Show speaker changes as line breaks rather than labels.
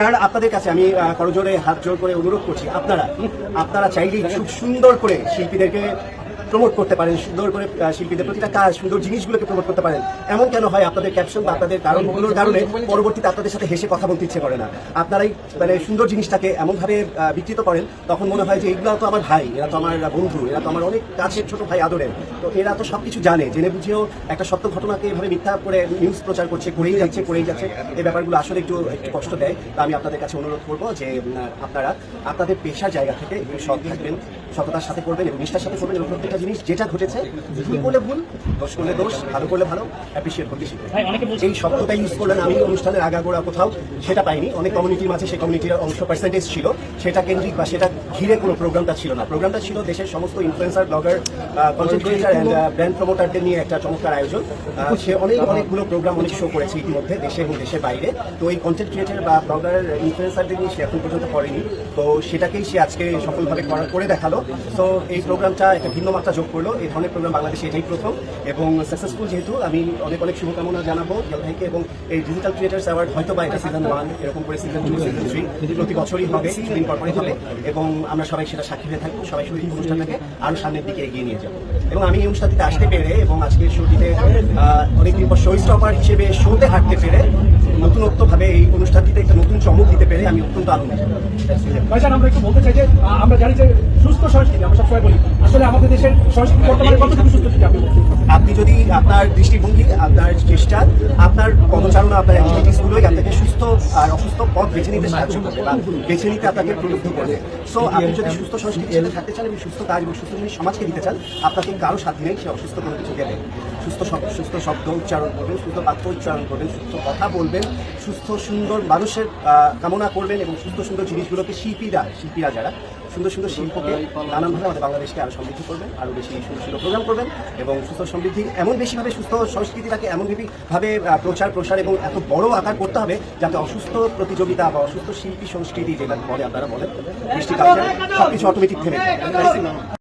আপনাদের কাছে আমি করজোরে হাত জোর করে অনুরোধ করছি, আপনারা আপনারা চাইলেই খুব সুন্দর করে শিল্পীদেরকে প্রমোট করতে পারেন, সুন্দর করে শিল্পীদের প্রতিটা কাজ, সুন্দর জিনিসগুলোকে প্রমোট করতে পারেন। এমন কেন হয়? আপনাদের ক্যাপশন বা আপনাদের কারণগুলোর কারণে পরবর্তীতে আপনাদের সাথে হেসে কথা বলতে ইচ্ছে করে না। আপনারাই মানে সুন্দর জিনিসটাকে এমনভাবে বিকৃত করেন, তখন মনে হয় যে এগুলো তো আমার ভাই, এরা তো আমার বন্ধু, এরা তো আমার অনেক কাছের ছোট ভাই আদরের। তো এরা তো সব কিছু জানে, জেনে বুঝেও একটা সত্য ঘটনাকে এভাবে মিথ্যা করে নিউজ প্রচার করছে, করেই যাচ্ছে করেই যাচ্ছে, এই ব্যাপারগুলো আসলে একটু একটু কষ্ট দেয়। তা আমি আপনাদের কাছে অনুরোধ করব যে আপনারা, আপনাদের পেশার জায়গা থেকে সৎ থাকবেন, সততার সাথে করবেন এবং নিষ্ঠার সাথে করবেন এবং প্রত্যেকটা জিনিস যেটা ঘটেছে ভুল করলে ভুল দোষ করলে দোষ ভালো করলে ভালো অ্যাপ্রিসিয়েট করতে শিখবেন এই শব্দটা ইউজ করলেন আমি অনুষ্ঠানের আগাগোড়া কোথাও সেটা পাইনি। অনেক কমিউনিটির মাঝে সেই কমিউনিটির অংশ পার্সেন্টেজ ছিল। সেটা কেন্দ্রিক বা সেটা ঘিরে কোনো প্রোগ্রামটা ছিল না। প্রোগ্রামটা ছিল দেশের সমস্ত influencer blogger content creator and brand প্রমোটারদের নিয়ে একটা চমৎকার আয়োজন। সে অনেক অনেকগুলো প্রোগ্রাম অনেক শো করেছে ইতিমধ্যে দেশে এবং দেশের বাইরে। তো এই কন্টেন্ট ক্রিয়েটার বা ব্লগার ইনফ্লুয়েন্সারদের নিয়ে সে এখন পর্যন্ত করেনি। তো সেটাকেই সে আজকে সফলভাবে করে দেখাল। তো এই প্রোগ্রামটা একটা ভিন্ন মাত্রা যোগ করল। এই ধরনের প্রোগ্রাম বাংলাদেশে এটাই প্রথম এবং সাকসেসফুল যেহেতু আমি অনেক অনেক শুভকামনা জানাব গেল থেকে এবং এই ডিজিটাল ক্রিয়েটার্স অ্যাওয়ার্ড হয়তো বা এটা সিজন ওয়ান এরকম করে সিজন টু সিজন থ্রি প্রতি বছরই হবে কিছুদিন পর পরই হবে এবং আমরা সবাই সেটা সাক্ষী হয়ে থাকব সবাই শুধু এই অনুষ্ঠানটাকে আরও সামনের দিকে এগিয়ে নিয়ে যাব। এবং আমি এই অনুষ্ঠানটিতে আসতে পেরে এবং আজকের শোটিতে অনেকদিন পর শো স্টপার হিসেবে শোতে হাঁটতে পেরে ভাবে এই অনুষ্ঠানটিতে একটা নতুন চমক দিতে পেরে আমি অত্যন্ত আনন্দিত।
ভাইজান আমরা একটু বলতে চাই যে আমরা জানি যে সুস্থ সংস্কৃতি আমরা সবসময় বলি আসলে আমাদের দেশের সংস্কৃতি বর্তমানে কতটুকু সুস্থ আপনি
আপনি যদি আপনার দৃষ্টিভঙ্গি আপনার চেষ্টা আপনার পদচারণা আপনার অ্যাক্টিভিটিস গুলোই আপনাকে সুস্থ আর অসুস্থ পথ বেছে নিতে সাহায্য করবে বা বেছে নিতে আপনাকে প্রলুব্ধ করবে। সো আপনি যদি সুস্থ সংস্কৃতির সাথে থাকতে চান এবং সুস্থ কাজ এবং সুস্থ জিনিস সমাজকে দিতে চান আপনাকে কারও সাথে নেই সে অসুস্থ কোনো কিছু গেলে সুস্থ সুস্থ শব্দ উচ্চারণ করবেন সুস্থ বাক্য উচ্চারণ করবেন সুস্থ কথা বলবেন সুস্থ সুন্দর মানুষের কামনা করবেন এবং সুস্থ সুন্দর জিনিসগুলোকে শিল্পীরা শিল্পীরা যারা সুন্দর সুন্দর শিল্পকে নানানভাবে আমাদের বাংলাদেশকে আরও সমৃদ্ধ করবেন আরও বেশি সুন্দর সুন্দর প্রোগ্রাম করবেন এবং সুস্থ সমৃদ্ধি এমন বেশিভাবে সুস্থ সংস্কৃতিটাকে এমন বেশি ভাবে আহ, প্রচার প্রসার এবং এত বড় আকার করতে হবে যাতে অসুস্থ প্রতিযোগিতা বা অসুস্থ শিল্পী সংস্কৃতি যেটা বলে আপনারা বলেন দৃষ্টি সবকিছু অটোমেটিক যায়।